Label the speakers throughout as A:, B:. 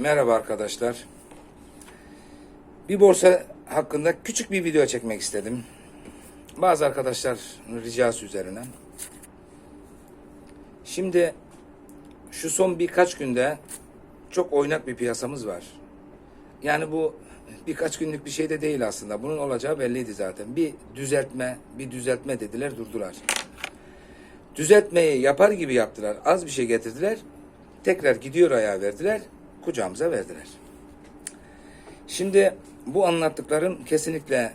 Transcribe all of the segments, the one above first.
A: Merhaba arkadaşlar. Bir borsa hakkında küçük bir video çekmek istedim. Bazı arkadaşlar ricası üzerine. Şimdi şu son birkaç günde çok oynak bir piyasamız var. Yani bu birkaç günlük bir şey de değil aslında. Bunun olacağı belliydi zaten. Bir düzeltme, bir düzeltme dediler, durdular. Düzeltmeyi yapar gibi yaptılar. Az bir şey getirdiler. Tekrar gidiyor ayağa verdiler. Kucağımıza verdiler. Şimdi bu anlattıklarım kesinlikle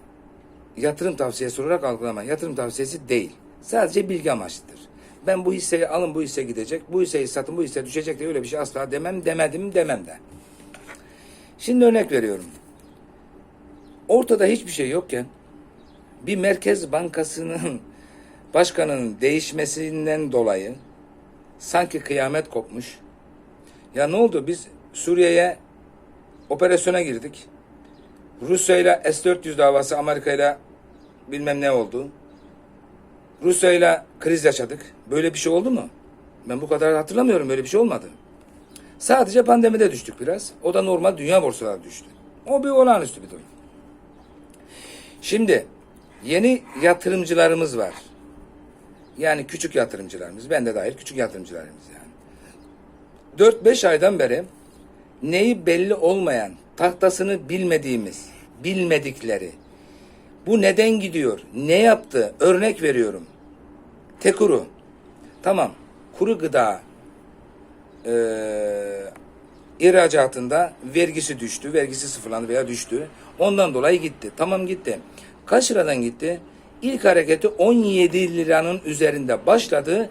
A: yatırım tavsiyesi olarak algılama. Yatırım tavsiyesi değil. Sadece bilgi amaçlıdır. Ben bu hisseyi alın bu hisse gidecek. Bu hisseyi satın bu hisse düşecek diye öyle bir şey asla demem demedim demem de. Şimdi örnek veriyorum. Ortada hiçbir şey yokken bir merkez bankasının başkanının değişmesinden dolayı sanki kıyamet kopmuş. Ya ne oldu? Biz Suriye'ye operasyona girdik. Rusya ile S-400 davası Amerika ile bilmem ne oldu. Rusya ile kriz yaşadık. Böyle bir şey oldu mu? Ben bu kadar hatırlamıyorum. Böyle bir şey olmadı. Sadece pandemide düştük biraz. O da normal dünya borsaları düştü. O bir olağanüstü bir durum. Şimdi yeni yatırımcılarımız var. Yani küçük yatırımcılarımız. Ben de dahil küçük yatırımcılarımız yani. 4-5 aydan beri neyi belli olmayan, tahtasını bilmediğimiz, bilmedikleri, bu neden gidiyor, ne yaptı, örnek veriyorum. Tekuru, tamam, kuru gıda eee ihracatında vergisi düştü, vergisi sıfırlandı veya düştü. Ondan dolayı gitti. Tamam gitti. Kaç liradan gitti? İlk hareketi 17 liranın üzerinde başladı.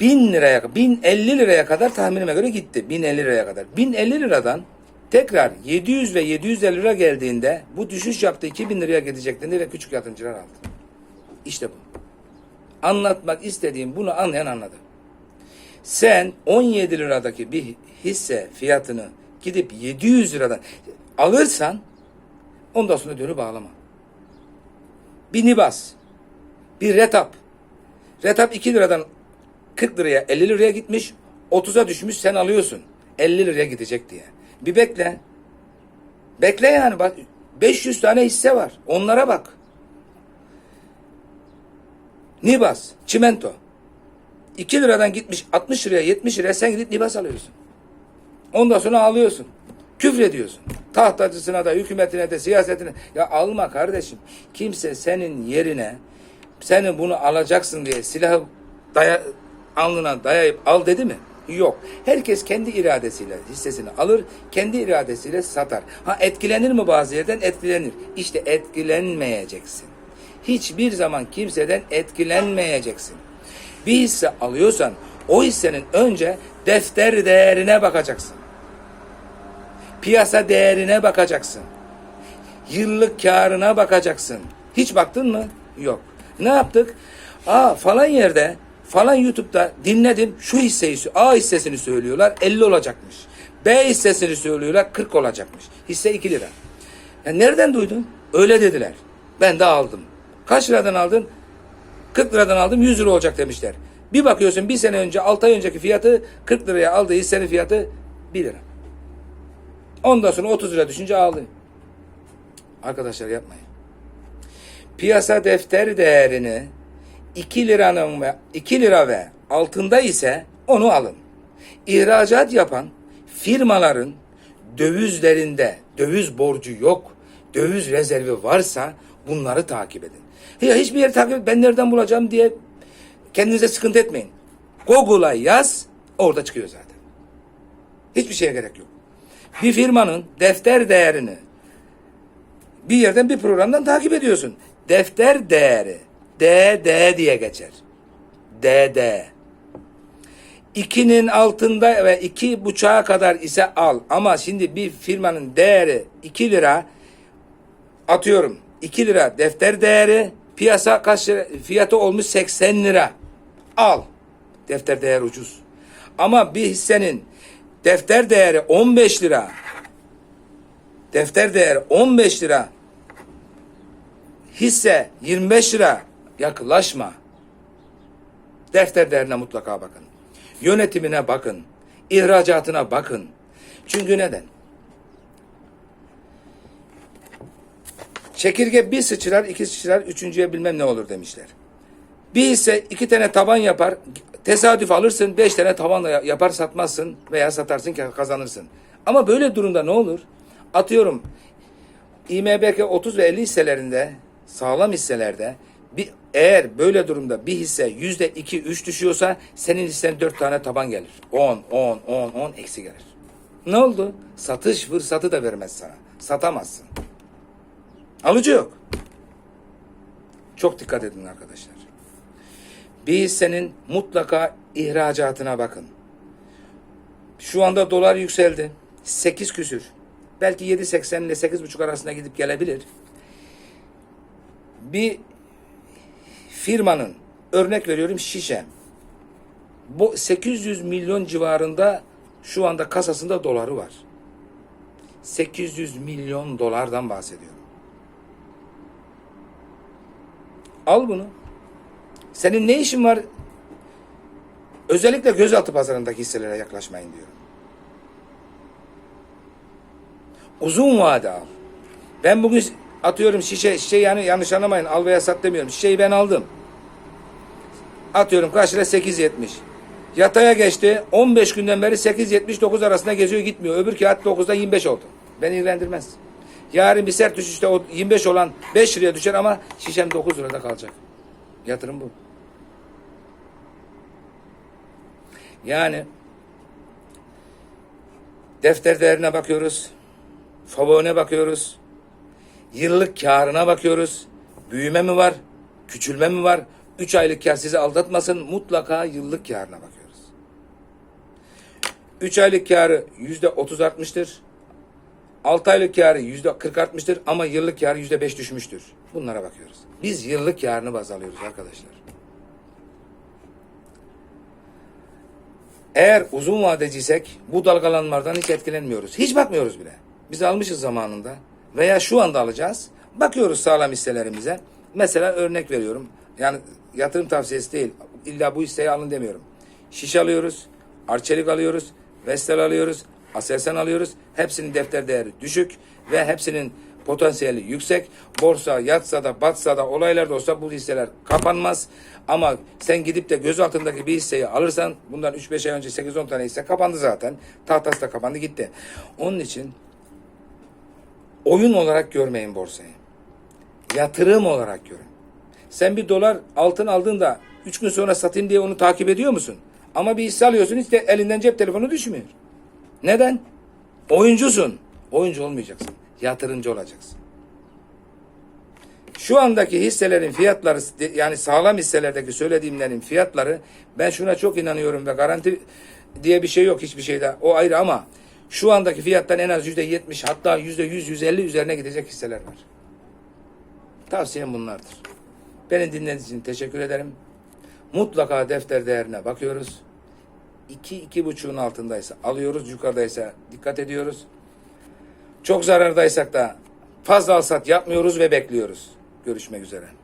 A: 1000 liraya, 1050 liraya kadar tahminime göre gitti. 1050 liraya kadar. 1050 liradan tekrar 700 ve 750 lira geldiğinde bu düşüş yaptı 2000 liraya gidecekti ve küçük yatırımcılar aldı. İşte bu. Anlatmak istediğim bunu anlayan anladı. Sen 17 liradaki bir hisse fiyatını gidip 700 liradan alırsan ondan sonra dönüp ağlama. Bir Nibas, bir Retap. Retap 2 liradan 40 liraya 50 liraya gitmiş 30'a düşmüş sen alıyorsun. 50 liraya gidecek diye. Bir bekle. Bekle yani bak 500 tane hisse var. Onlara bak. Nibas, Çimento. 2 liradan gitmiş 60 liraya 70 liraya sen gidip Nibas alıyorsun. Ondan sonra ağlıyorsun. Küfür ediyorsun. Tahtacısına da hükümetine de siyasetine. Ya alma kardeşim. Kimse senin yerine senin bunu alacaksın diye silahı daya, alnına dayayıp al dedi mi? Yok. Herkes kendi iradesiyle hissesini alır, kendi iradesiyle satar. Ha etkilenir mi bazı yerden? Etkilenir. İşte etkilenmeyeceksin. Hiçbir zaman kimseden etkilenmeyeceksin. Bir hisse alıyorsan o hissenin önce defter değerine bakacaksın. Piyasa değerine bakacaksın. Yıllık karına bakacaksın. Hiç baktın mı? Yok. Ne yaptık? Aa falan yerde falan YouTube'da dinledim şu hisseyi A hissesini söylüyorlar 50 olacakmış. B hissesini söylüyorlar 40 olacakmış. Hisse 2 lira. Ya nereden duydun? Öyle dediler. Ben de aldım. Kaç liradan aldın? 40 liradan aldım 100 lira olacak demişler. Bir bakıyorsun bir sene önce 6 ay önceki fiyatı 40 liraya aldığı hissenin fiyatı 1 lira. Ondan sonra 30 lira düşünce ağlıyor. Arkadaşlar yapmayın. Piyasa defter değerini 2 liranın ve 2 lira ve altında ise onu alın. İhracat yapan firmaların dövizlerinde döviz borcu yok, döviz rezervi varsa bunları takip edin. Ya hiçbir yeri takip ben nereden bulacağım diye kendinize sıkıntı etmeyin. Google'a yaz, orada çıkıyor zaten. Hiçbir şeye gerek yok. Bir firmanın defter değerini bir yerden bir programdan takip ediyorsun. Defter değeri DD diye geçer. DD. İkinin altında ve iki buçuğa kadar ise al. Ama şimdi bir firmanın değeri 2 lira atıyorum 2 lira defter değeri piyasa kaç lira fiyatı olmuş 80 lira. Al. Defter değer ucuz. Ama bir hissenin defter değeri 15 lira. Defter değeri 15 lira. Hisse 25 lira. Yaklaşma. Defter değerine mutlaka bakın. Yönetimine bakın. ihracatına bakın. Çünkü neden? Çekirge bir sıçrar, iki sıçrar, üçüncüye bilmem ne olur demişler. Bir ise iki tane taban yapar, tesadüf alırsın, beş tane taban da yapar satmazsın veya satarsın ki kazanırsın. Ama böyle durumda ne olur? Atıyorum İMBK 30 ve 50 hisselerinde, sağlam hisselerde bir, eğer böyle durumda bir hisse yüzde iki, üç düşüyorsa senin hissen dört tane taban gelir. 10, 10, 10, 10 eksi gelir. Ne oldu? Satış fırsatı da vermez sana. Satamazsın. Alıcı yok. Çok dikkat edin arkadaşlar. Bir hissenin mutlaka ihracatına bakın. Şu anda dolar yükseldi. 8 küsür. Belki 7.80 ile 8.5 arasında gidip gelebilir. Bir firmanın örnek veriyorum şişe. Bu 800 milyon civarında şu anda kasasında doları var. 800 milyon dolardan bahsediyorum. Al bunu. Senin ne işin var? Özellikle gözaltı pazarındaki hisselere yaklaşmayın diyorum. Uzun vade al. Ben bugün atıyorum şişe, şişe yani yanlış anlamayın al veya sat demiyorum. Şişeyi ben aldım. Atıyorum lira 8.70. Yataya geçti. 15 günden beri 8.79 arasında geziyor gitmiyor. Öbür kağıt 9'da 25 oldu. Beni ilgilendirmez. Yarın bir sert düşüşte o 25 olan 5 liraya düşer ama şişem 9 lirada kalacak. Yatırım bu. Yani defter değerine bakıyoruz. Fabone bakıyoruz. Yıllık karına bakıyoruz. Büyüme mi var? Küçülme mi var? 3 aylık kar sizi aldatmasın. Mutlaka yıllık karına bakıyoruz. 3 aylık karı yüzde 30 artmıştır. 6 aylık karı yüzde 40 artmıştır ama yıllık karı yüzde 5 düşmüştür. Bunlara bakıyoruz. Biz yıllık karını baz alıyoruz arkadaşlar. Eğer uzun vadeciysek bu dalgalanmalardan hiç etkilenmiyoruz. Hiç bakmıyoruz bile. Biz almışız zamanında veya şu anda alacağız. Bakıyoruz sağlam hisselerimize. Mesela örnek veriyorum. Yani yatırım tavsiyesi değil. İlla bu hisseyi alın demiyorum. Şiş alıyoruz, Arçelik alıyoruz, Vestel alıyoruz, Aselsan alıyoruz. Hepsinin defter değeri düşük ve hepsinin potansiyeli yüksek. Borsa yatsa da batsa da olaylar da olsa bu hisseler kapanmaz. Ama sen gidip de göz altındaki bir hisseyi alırsan bundan 3-5 ay önce 8-10 tane hisse kapandı zaten. Tahtası da kapandı gitti. Onun için oyun olarak görmeyin borsayı. Yatırım olarak görün. Sen bir dolar altın aldığında 3 gün sonra satayım diye onu takip ediyor musun? Ama bir hisse alıyorsun hiç de elinden cep telefonu düşmüyor. Neden? Oyuncusun. Oyuncu olmayacaksın. Yatırımcı olacaksın. Şu andaki hisselerin fiyatları yani sağlam hisselerdeki söylediğimlerin fiyatları ben şuna çok inanıyorum ve garanti diye bir şey yok hiçbir şeyde. O ayrı ama şu andaki fiyattan en az yüzde yetmiş hatta yüzde yüz, yüz elli üzerine gidecek hisseler var. Tavsiyem bunlardır. Beni dinlediğiniz için teşekkür ederim. Mutlaka defter değerine bakıyoruz. 2 iki, buçuğun altındaysa alıyoruz, yukarıdaysa dikkat ediyoruz. Çok zarardaysak da fazla alsat yapmıyoruz ve bekliyoruz. Görüşmek üzere.